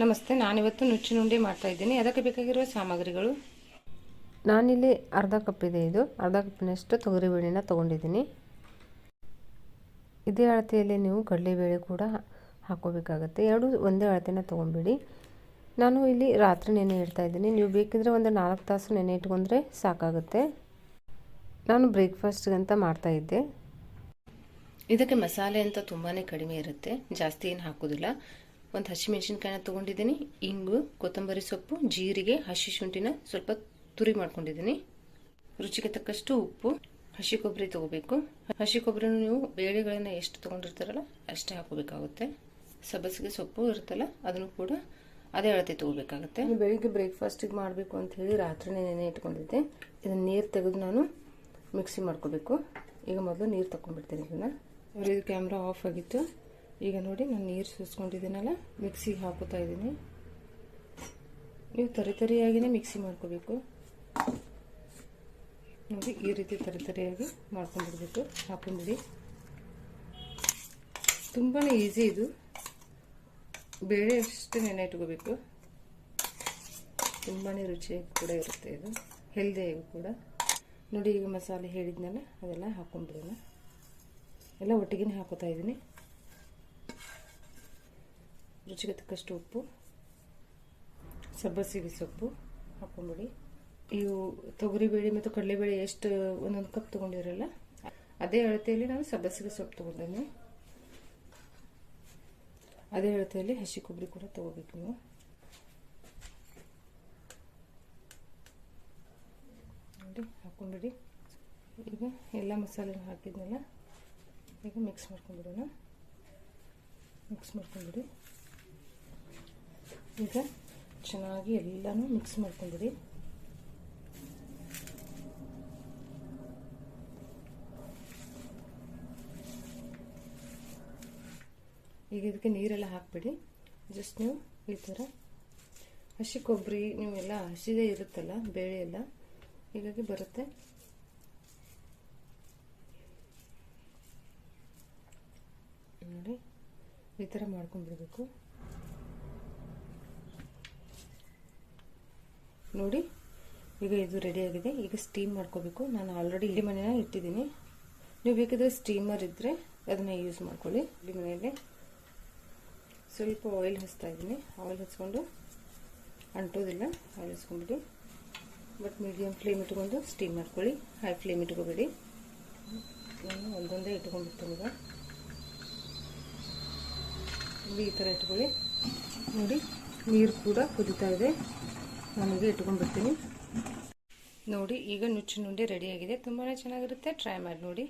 ನಮಸ್ತೆ ನಾನಿವತ್ತು ನುಚ್ಚಿನುಂಡೆ ಮಾಡ್ತಾಯಿದ್ದೀನಿ ಮಾಡ್ತಾ ಇದ್ದೀನಿ. ಅದಕ್ಕೆ ಬೇಕಾಗಿರುವ ಸಾಮಗ್ರಿಗಳು? ನಾನಿಲ್ಲಿ ಅರ್ಧ ಕಪ್ ಇದೆ ಇದು. ಅರ್ಧ ಕಪ್ಪಿನಷ್ಟು ತೊಗರಿಬೇಳೆನ ತೊಗೊಂಡಿದ್ದೀನಿ. ಇದೇ ಅಳತೆಯಲ್ಲಿ ನೀವು ಕಡಲೆಬೇಳೆ ಕೂಡ ಹಾಕೋಬೇಕಾಗತ್ತೆ ಎರಡು ಒಂದೇ ಅಳತೆನ ತೊಗೊಂಡ್ಬಿಡಿ. ನಾನು ಇಲ್ಲಿ ರಾತ್ರಿ ನೆನೆ ಇಡ್ತಾ ಇದ್ದೀನಿ. ನೀವು ಬೇಕಿದ್ರೆ ಒಂದು ನಾಲ್ಕು ತಾಸು ನೆನೆ ಇಟ್ಕೊಂಡ್ರೆ ಸಾಕಾಗುತ್ತೆ. ನಾನು ಬ್ರೇಕ್ಫಾಸ್ಟ್ಗಂತ ಮಾಡ್ತಾಯಿದ್ದೆ ಇದಕ್ಕೆ ಮಸಾಲೆ ಅಂತ ತುಂಬಾ ಕಡಿಮೆ ಇರುತ್ತೆ. ಜಾಸ್ತಿ ಏನು ಹಾಕೋದಿಲ್ಲ. ಒಂದು ಹಸಿಮೆಣಸಿನ್ಕಾಯಿನ ತೊಗೊಂಡಿದ್ದೀನಿ, ಇಂಗು, ಕೊತ್ತಂಬರಿ ಸೊಪ್ಪು, ಜೀರಿಗೆ, ಹಸಿ ಶುಂಠಿನ ಸ್ವಲ್ಪ ತುರಿ ಮಾಡ್ಕೊಂಡಿದ್ದೀನಿ. ರುಚಿಗೆ ತಕ್ಕಷ್ಟು ಉಪ್ಪು, ಹಸಿ ಕೊಬ್ಬರಿ ತೊಗೋಬೇಕು. ಹಸಿ ಕೊಬ್ಬರಿನ ನೀವು ಬೇಳೆಗಳನ್ನು ಎಷ್ಟು ತೊಗೊಂಡಿರ್ತಾರಲ್ಲ ಅಷ್ಟೇ ಹಾಕೋಬೇಕಾಗುತ್ತೆ ಸಬ್ಬಸಿಗೆ ಸೊಪ್ಪು ಇರುತ್ತಲ್ಲ, ಅದನ್ನು ಕೂಡ ಅದೇ ಅಳತೆ ತೊಗೋಬೇಕಾಗುತ್ತೆ. ಬೆಳಿಗ್ಗೆ ಬ್ರೇಕ್ಫಾಸ್ಟಿಗೆ ಮಾಡಬೇಕು ಅಂತ ಹೇಳಿ ರಾತ್ರಿನೇ ನೆನೆ ಇಟ್ಕೊಂಡಿದ್ದೆ. ಇದನ್ನು ನೀರು ತೆಗೆದು ನಾನು ಮಿಕ್ಸಿ ಮಾಡ್ಕೋಬೇಕು. ಈಗ ಮೊದಲು ನೀರು ತಗೊಂಡ್ಬಿಡ್ತೀನಿ ಇದನ್ನು. ಇದು ಕ್ಯಾಮ್ರಾ ಆಫ್ ಆಗಿತ್ತು. ಈಗ ನೋಡಿ ನಾನು ನೀರು ಸೂಸ್ಕೊಂಡಿದ್ದೀನಲ್ಲ ಮಿಕ್ಸಿಗೆ ಹಾಕೋತಾ ಇದ್ದೀನಿ. ನೀವು ತರಿ ತರಿಯಾಗಿನೇ ಮಿಕ್ಸಿ ಮಾಡ್ಕೋಬೇಕು. ನೋಡಿ, ಈ ರೀತಿ ತರಿತರಿಯಾಗಿ ಮಾಡ್ಕೊಂಡ್ಬಿಡ್ಬೇಕು. ಹಾಕೊಂಡ್ಬಿಡಿ. ತುಂಬಾ ಈಸಿ ಇದು. ಬೇಳೆ ಅಷ್ಟು ನೆನೆ ಇಟ್ಕೋಬೇಕು. ತುಂಬಾ ರುಚಿಯಾಗಿ ಕೂಡ ಇರುತ್ತೆ ಇದು. ಹೆಲ್ದಿಯಾಗಿ ಕೂಡ. ನೋಡಿ, ಈಗ ಮಸಾಲೆ ಹೇಳಿದ್ನಲ್ಲ, ಅದೆಲ್ಲ ಹಾಕೊಂಡ್ಬಿಡೋಣ. ಎಲ್ಲ ಒಟ್ಟಿಗೆ ಹಾಕೋತಾ ಇದ್ದೀನಿ. ರುಚಿಗೆ ತಕ್ಕಷ್ಟು ಉಪ್ಪು, ಸಬ್ಬಸಿಗೆ ಸೊಪ್ಪು ಹಾಕೊಂಬಿಡಿ. ಇವು ತೊಗರಿಬೇಳೆ ಮತ್ತು ಕಡಲೆಬೇಳೆ ಎಷ್ಟು ಒಂದೊಂದು ಕಪ್ ತೊಗೊಂಡಿರಲ್ಲ, ಅದೇ ಅಳತೆಯಲ್ಲಿ ನಾನು ಸಬ್ಬಸಿಗೆ ಸೊಪ್ಪು ತೊಗೊಂಡೇನೆ ಅದೇ ಅಳತೆಯಲ್ಲಿ ಹಸಿ ಕೊಬ್ಬರಿ ಕೂಡ ತೊಗೋಬೇಕು ನೀವು. ನೋಡಿ ಹಾಕೊಂಡ್ಬಿಡಿ ಈಗ ಎಲ್ಲ ಮಸಾಲೆನ ಹಾಕಿದ್ನಲ್ಲ, ಈಗ ಮಿಕ್ಸ್ ಮಾಡ್ಕೊಂಡ್ಬಿಡೋಣ ಮಿಕ್ಸ್ ಮಾಡ್ಕೊಂಡ್ಬಿಡಿ ಈಗ ಚೆನ್ನಾಗಿ ಎಲ್ಲನೂ ಮಿಕ್ಸ್ ಮಾಡ್ಕೊಂಡ್ಬಿಡಿ ಈಗ ಇದಕ್ಕೆ ನೀರೆಲ್ಲ ಹಾಕ್ಬಿಡಿ. ಜಸ್ಟ್ ನೀವು ಈ ಥರ ಹಸಿ ಕೊಬ್ಬರಿ ನೀವೆಲ್ಲ ಹಸಿದೇ ಇರುತ್ತಲ್ಲ ಬೇಳೆ ಎಲ್ಲ ಹೀಗಾಗಿ ಬರುತ್ತೆ. ನೋಡಿ, ಈ ಥರ ಮಾಡ್ಕೊಂಡ್ಬಿಡ್ಬೇಕು. ನೋಡಿ. ಈಗ ಇದು ರೆಡಿಯಾಗಿದೆ ಈಗ ಸ್ಟೀಮ್ ಮಾಡ್ಕೋಬೇಕು. ನಾನು ಆಲ್ರೆಡಿ ಇಲ್ಲಿ ಮನೆಯ ಇಟ್ಟಿದ್ದೀನಿ. ನೀವು ಬೇಕಿದ್ರೆ ಸ್ಟೀಮರ್ ಇದ್ದರೆ ಅದನ್ನು ಯೂಸ್ ಮಾಡ್ಕೊಳ್ಳಿ. ಇಲ್ಲಿ ಮನೆಯಲ್ಲಿ ಸ್ವಲ್ಪ ಆಯಿಲ್ ಹಚ್ತಾ ಇದ್ದೀನಿ. ಆಯಿಲ್ ಹಚ್ಕೊಂಡು ಅಂಟೋದಿಲ್ಲ. ಆಯಿಲ್ ಹಚ್ಕೊಂಡ್ಬಿಡಿ ಬಟ್ ಮೀಡಿಯಮ್ ಫ್ಲೇಮ್ ಇಟ್ಕೊಂಡು ಸ್ಟೀಮ್ ಮಾಡ್ಕೊಳ್ಳಿ. ಹೈ ಫ್ಲೇಮ್ ಇಟ್ಕೋಬೇಡಿ. ಒಂದೊಂದೇ ಇಟ್ಕೊಂಡ್ಬಿಡ್ತೀನಿ ಈಗ. ಈ ಥರ ಇಟ್ಕೊಳ್ಳಿ. ನೋಡಿ, ನೀರು ಕೂಡ ಕುದೀತಾ ಇದೆ. ನಾನೀಗ ಇಟ್ಕೊಂಡ್ಬಿಡ್ತೀನಿ. ನೋಡಿ ಈಗ ನುಚ್ಚು ನುಂಡೆ ರೆಡಿಯಾಗಿದೆ ತುಂಬಾ ಚೆನ್ನಾಗಿರುತ್ತೆ. ಟ್ರೈ ಮಾಡಿ ನೋಡಿ.